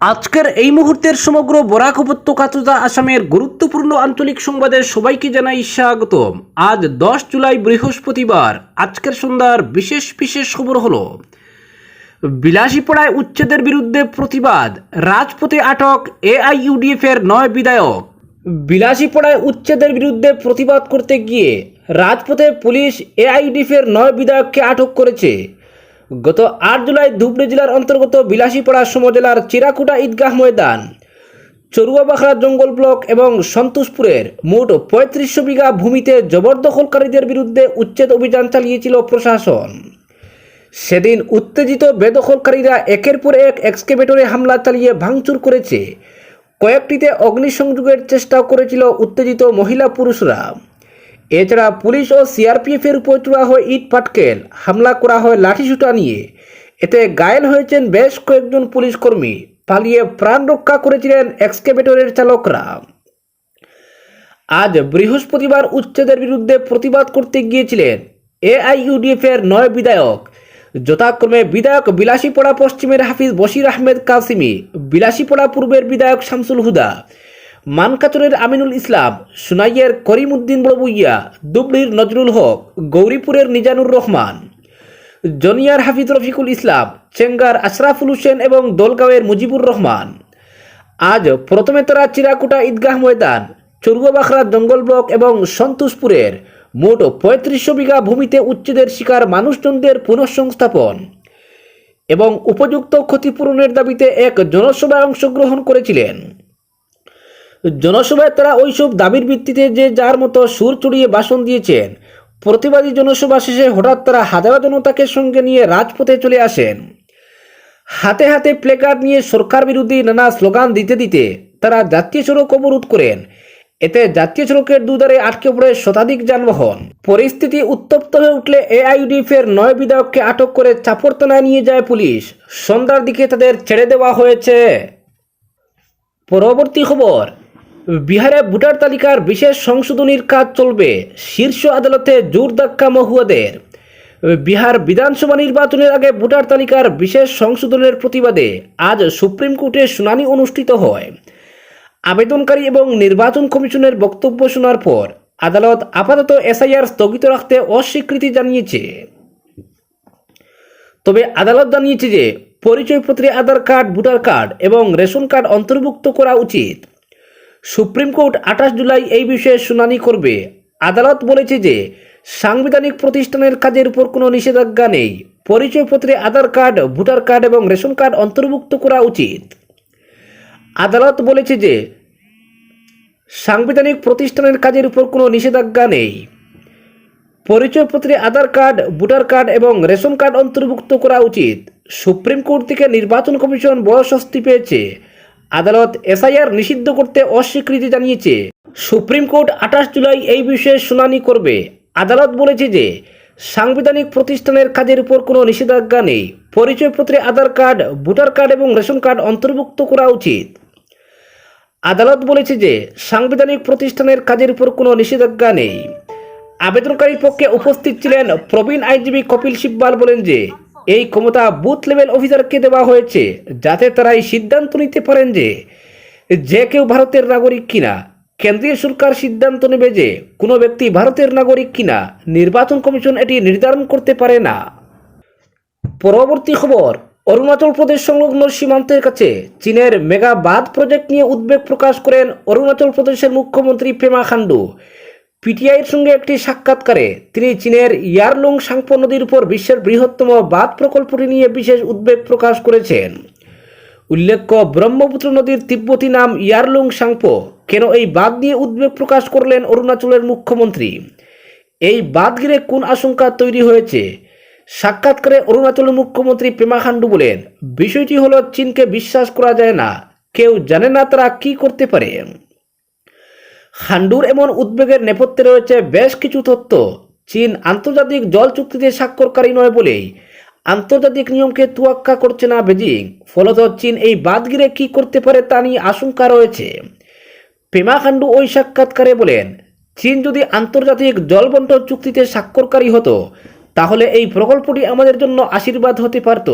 আজকের এই মুহূর্তের সমগ্র বরাক উপত্যকা তথা আসামের গুরুত্বপূর্ণ আঞ্চলিক সংবাদে সবাইকে জানাই স্বাগত আজ দশ জুলাই বৃহস্পতিবার, আজকের সন্ধ্যার বিশেষ বিশেষ খবর হলো, বিলাসীপাড়ায় উচ্ছেদের বিরুদ্ধে প্রতিবাদ, রাজপথে আটক এআইইউডিএফ এর নয় বিধায়ক। বিলাসীপাড়ায় উচ্ছেদের বিরুদ্ধে প্রতিবাদ করতে গিয়ে রাজপথে পুলিশ এআইইউডিএফ এর নয় বিধায়ককে আটক করেছে। গত আট জুলাই ধুবড়ী জেলার অন্তর্গত বিলাসীপাড়া সমজেলার চিরাকুটা ঈদগাহ ময়দান চরুয়াবাখরা জঙ্গল ব্লক এবং সন্তোষপুরের মোট পঁয়ত্রিশশো বিঘা ভূমিতে জবরদখলকারীদের বিরুদ্ধে উচ্ছেদ অভিযান চালিয়েছিল প্রশাসন। সেদিন উত্তেজিত বেদখলকারীরা একের পর এক এক্সকেভেটরে হামলা চালিয়ে ভাঙচুর করেছে। কয়েকটিতে অগ্নিসংযোগের চেষ্টাও করেছিল উত্তেজিত মহিলা পুরুষরা। এছাড়া পুলিশ ও সিআরপিএফের উপর চূড়া হয় ইট পাটকেল হামলা করা হয় লাঠিসুটা নিয়ে। এতে ঘায়েল হয়েছেন বেশ কয়েকজন পুলিশ কর্মী, পালিয়ে প্রাণ রক্ষা করেছিলেন এক্সকেভেটরের চালকরা। আজ বৃহস্পতিবার উচ্ছেদের বিরুদ্ধে প্রতিবাদ করতে গিয়েছিলেন এআইইউডিএফ এর নয় বিধায়ক। যথাক্রমে বিধায়ক বিলাসীপড়া পশ্চিমের হাফিজ বশির আহমেদ কাসিমি, বিলাসীপড়া পূর্বের বিধায়ক শামসুল হুদা মানকাচরের আমিনুল ইসলাম, সুনাইয়ের করিমউদ্দিন বড়বুইয়া, দুবলির নজরুল হক, গৌরীপুরের নিজানুর রহমান। জনিয়ার হাফিজ রফিকুল ইসলাম, চেঙ্গার আশরাফুল হোসেন এবং দলগাঁওয়ের মুজিবুর রহমান। আজ প্রথমে তারা চিরাকুটা ঈদগাহ ময়দান চরুয়াবাখরা জঙ্গল ব্লক এবং সন্তোষপুরের মোট পঁয়ত্রিশশো বিঘা ভূমিতে উচ্ছেদের শিকার মানুষজনদের পুনঃসংস্থাপন এবং উপযুক্ত ক্ষতিপূরণের দাবিতে এক জনসভায় অংশগ্রহণ করেছিলেন। জনসভায় তারা ওইসব দাবির ভিত্তিতে যে যার মতো সুর চড়িয়ে ভাষণ দিয়েছেন। প্রতিবাদী জনসভা শেষে হঠাৎ তারা হাজারো জনতাকে সঙ্গে নিয়ে রাজপথে চলে আসেন। হাতে হাতে প্লেকার্ড নিয়ে সরকার বিরোধী নানা স্লোগান দিতে দিতে তারা জাতীয় সড়ক অবরোধ করেন। এতে জাতীয় সড়কের দুধারে আটকে পড়ে শতাধিক যানবাহন। পরিস্থিতি উত্তপ্ত হয়ে উঠলে এআইডিএফ এর নয় বিধায়ককে আটক করে চাপড়তনায় নিয়ে যায় পুলিশ। সন্ধ্যার দিকে তাদের ছেড়ে দেওয়া হয়েছে। পরবর্তী খবর। বিহারে ভোটার তালিকার বিশেষ সংশোধনীর কাজ চলবে। শীর্ষ আদালতে জোর ধাক্কা মহুয়াদের। বিহার বিধানসভা নির্বাচনের আগে ভোটার তালিকার বিশেষ সংশোধনের প্রতিবাদে আজ সুপ্রিম কোর্টে শুনানি অনুষ্ঠিত হয়। আবেদনকারী এবং নির্বাচন কমিশনের বক্তব্য শোনার পর আদালত আপাতত এসআইআর স্থগিত রাখতে অস্বীকৃতি জানিয়েছে। তবে আদালত জানিয়েছে যে, পরিচয়পত্রে আধার কার্ড, ভোটার কার্ড এবং রেশন কার্ড অন্তর্ভুক্ত করা উচিত। সুপ্রিম কোর্ট আঠাশ জুলাই এই বিষয়ে শুনানি করবে। আদালত বলেছে যে, সাংবিধানিক প্রতিষ্ঠানের কাজের উপর কোনো নিষেধাজ্ঞা নেই। পরিচয়পত্রে আধার কার্ড, ভোটার কার্ড এবং রেশন কার্ড অন্তর্ভুক্ত করা উচিত। আদালত বলেছে যে, সাংবিধানিক প্রতিষ্ঠানের কাজের উপর কোনো নিষেধাজ্ঞা নেই। পরিচয়পত্রে আধার কার্ড, ভোটার কার্ড এবং রেশন কার্ড অন্তর্ভুক্ত করা উচিত। সুপ্রিম কোর্ট থেকে নির্বাচন কমিশন স্বস্তি পেয়েছে। আদালত এসআইআর নিষিদ্ধ করতে অস্বীকৃতি জানিয়েছে। সুপ্রিম কোর্ট আঠাশ জুলাই এই বিষয়ে শুনানি করবে। আদালত বলেছে যে, সাংবিধানিক প্রতিষ্ঠানের কাজের উপর কোনো নিষেধাজ্ঞা নেই। পরিচয়পত্রে আধার কার্ড, ভোটার কার্ড এবং রেশন কার্ড অন্তর্ভুক্ত করা উচিত। আদালত বলেছে যে, সাংবিধানিক প্রতিষ্ঠানের কাজের উপর কোনো নিষেধাজ্ঞা নেই। আবেদনকারীর পক্ষে উপস্থিত ছিলেন প্রবীণ আইনজীবী কপিল সিব্বাল বলেন যে এই ক্ষমতা বুথ লেভেল অফিসারকে দেওয়া হয়েছে, যাতে তারা এই সিদ্ধান্ত নিতে পারেন যে যে কেউ ভারতের নাগরিক কিনা। কেন্দ্রীয় সরকার সিদ্ধান্ত নেবে যে কোনো ব্যক্তি ভারতের নাগরিক কিনা। নির্বাচন কমিশন এটি নির্ধারণ করতে পারে না। পরবর্তী খবর, অরুণাচল প্রদেশ সংলগ্ন সীমান্তের কাছে চীনের মেগা বাঁধ প্রজেক্ট নিয়ে উদ্বেগ প্রকাশ করেন অরুণাচল প্রদেশের মুখ্যমন্ত্রী পেমা খান্ডু পিটিআইয়ের সঙ্গে একটি সাক্ষাৎকারে তিনি চীনের ইয়ারলুং সাংপো নদীর উপর বিশ্বের বৃহত্তম বাঁধ প্রকল্পটি নিয়ে বিশেষ উদ্বেগ প্রকাশ করেছেন। উল্লেখ্য, ব্রহ্মপুত্র নদীর তিব্বতী নাম ইয়ারলুং সাংপো। কেন এই বাঁধ নিয়ে উদ্বেগ প্রকাশ করলেন অরুণাচলের মুখ্যমন্ত্রী? এই বাঁধ ঘিরে কোন আশঙ্কা তৈরি হয়েছে? সাক্ষাৎকারে অরুণাচলের মুখ্যমন্ত্রী পেমা খান্ডু বলেন, বিষয়টি হলো, চীনকে বিশ্বাস করা যায় না। কেউ জানে না তারা কি করতে পারে। খান্ডুর এমন উদ্বেগের নেপথ্যে রয়েছে বেশ কিছু তথ্য চীন আন্তর্জাতিক জল চুক্তিতে স্বাক্ষরকারী নয় বলেই আন্তর্জাতিক নিয়মকে তুয়াক্কা করছে না বেজিং। ফলত চীন এই বাদ গিরে কি করতে পারে তা নিয়ে আশঙ্কা রয়েছে। পেমা খান্ডু ওই সাক্ষাৎকারে বলেন, চীন যদি আন্তর্জাতিক জলবন্টন চুক্তিতে স্বাক্ষরকারী হতো, তাহলে এই প্রকল্পটি আমাদের জন্য আশীর্বাদ হতে পারত।